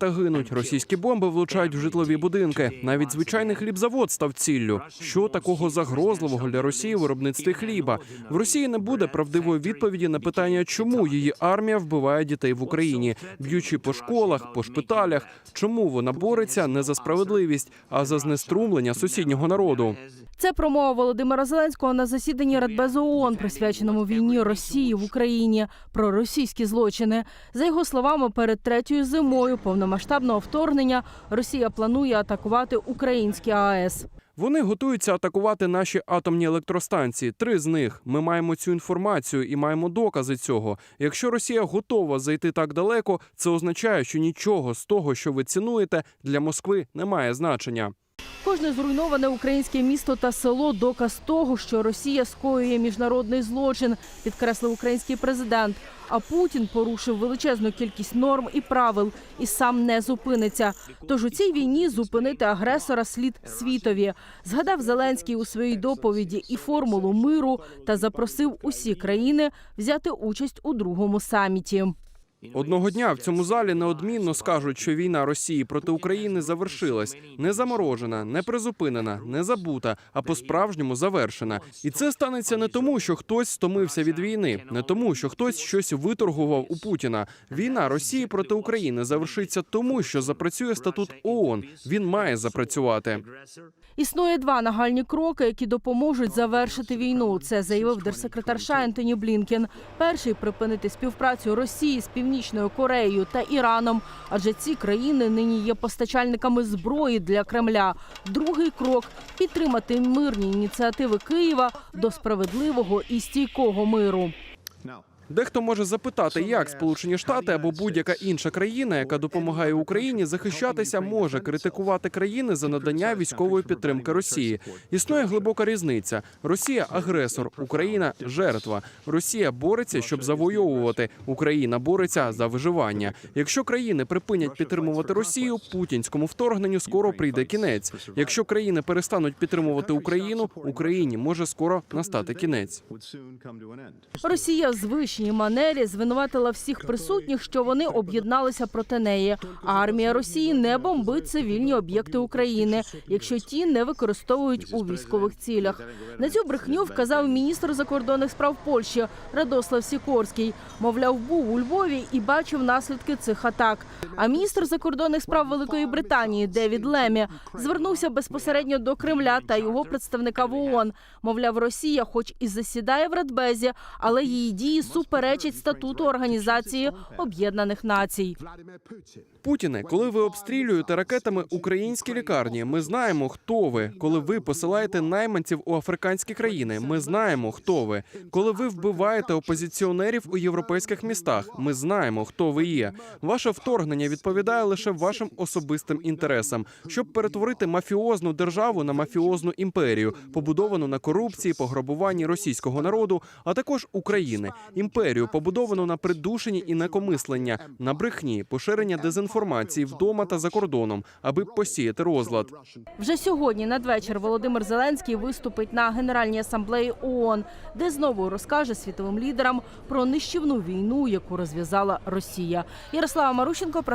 та гинуть. Російські бомби влучають в житлові будинки. Навіть звичайний хлібзавод став ціллю. Що такого загрозливого для Росії в виробництві хліба? В Росії не буде правдивої відповіді на питання, чому її армія вбиває дітей в Україні, б'ючи по школах, по шпиталях. Чому вона бореться не за справедливість, а за знеструмлення сусіднього народу? Це промова Володимира Зеленського на засіданні Радбезу ООН, присвяченому війні Росії в Україні про російські злочини. За його словами, перед третьою зимою повномасштабного вторгнення Росія планує атакувати українські АЕС. Вони готуються атакувати наші атомні електростанції. Три з них. Ми маємо цю інформацію і маємо докази цього. Якщо Росія готова зайти так далеко, це означає, що нічого з того, що ви цінуєте, для Москви не має значення. Кожне зруйноване українське місто та село доказ того, що Росія скоює міжнародний злочин, підкреслив український президент. А Путін порушив величезну кількість норм і правил і сам не зупиниться. Тож у цій війні зупинити агресора слід світові. Згадав Зеленський у своїй доповіді і формулу миру та запросив усі країни взяти участь у другому саміті. Одного дня в цьому залі неодмінно скажуть, що війна Росії проти України завершилась, не заморожена, не призупинена, не забута, а по-справжньому завершена. І це станеться не тому, що хтось стомився від війни, не тому, що хтось щось виторгував у Путіна. Війна Росії проти України завершиться тому, що запрацює статут ООН. Він має запрацювати. Існує два нагальні кроки, які допоможуть завершити війну. Це заявив держсекретар США Ентоні Блінкен. Перший припинити співпрацю Росії з Північною Кореєю та Іраном, адже ці країни нині є постачальниками зброї для Кремля. Другий крок підтримати мирні ініціативи Києва до справедливого і стійкого миру. Дехто може запитати, як Сполучені Штати або будь-яка інша країна, яка допомагає Україні захищатися, може критикувати країни за надання військової підтримки Росії. Існує глибока різниця: Росія агресор, Україна жертва. Росія бореться, щоб завойовувати. Україна бореться за виживання. Якщо країни припинять підтримувати Росію, путінському вторгненню скоро прийде кінець. Якщо країни перестануть підтримувати Україну, Україні може скоро настати кінець. Росія в звичній манері звинуватила всіх присутніх, що вони об'єдналися проти неї. А армія Росії не бомбить цивільні об'єкти України, якщо ті не використовують у військових цілях. На цю брехню вказав міністр закордонних справ Польщі Радослав Сікорський. Мовляв, був у Львові і бачив наслідки цих атак. А міністр закордонних справ Великої Британії Девід Лемі звернувся безпосередньо до Кремля та його представника в ООН. Мовляв, Росія, хоч і засідає в Радбезі, але її дії суперечать статуту Організації Об'єднаних Націй. Путіне, коли ви обстрілюєте ракетами українські лікарні, ми знаємо, хто ви. Коли ви посилаєте найманців у африканські країни, ми знаємо, хто ви. Коли ви вбиваєте опозиціонерів у європейських містах, ми знаємо, хто ви є. Ваше вторгнення відповідає лише вашим особистим інтересам, щоб перетворити мафіозну державу на мафіозну імперію, побудовану на корупції, пограбуванні російського народу, а також України, імперію, побудовану на придушенні і накомислення, на брехні, поширення дезінформації вдома та за кордоном, аби посіяти розлад. Вже сьогодні надвечір Володимир Зеленський виступить на Генеральній асамблеї ООН, де знову розкаже світовим лідерам про нищівну війну, яку розв'язала Росія. Ярослава Марущенко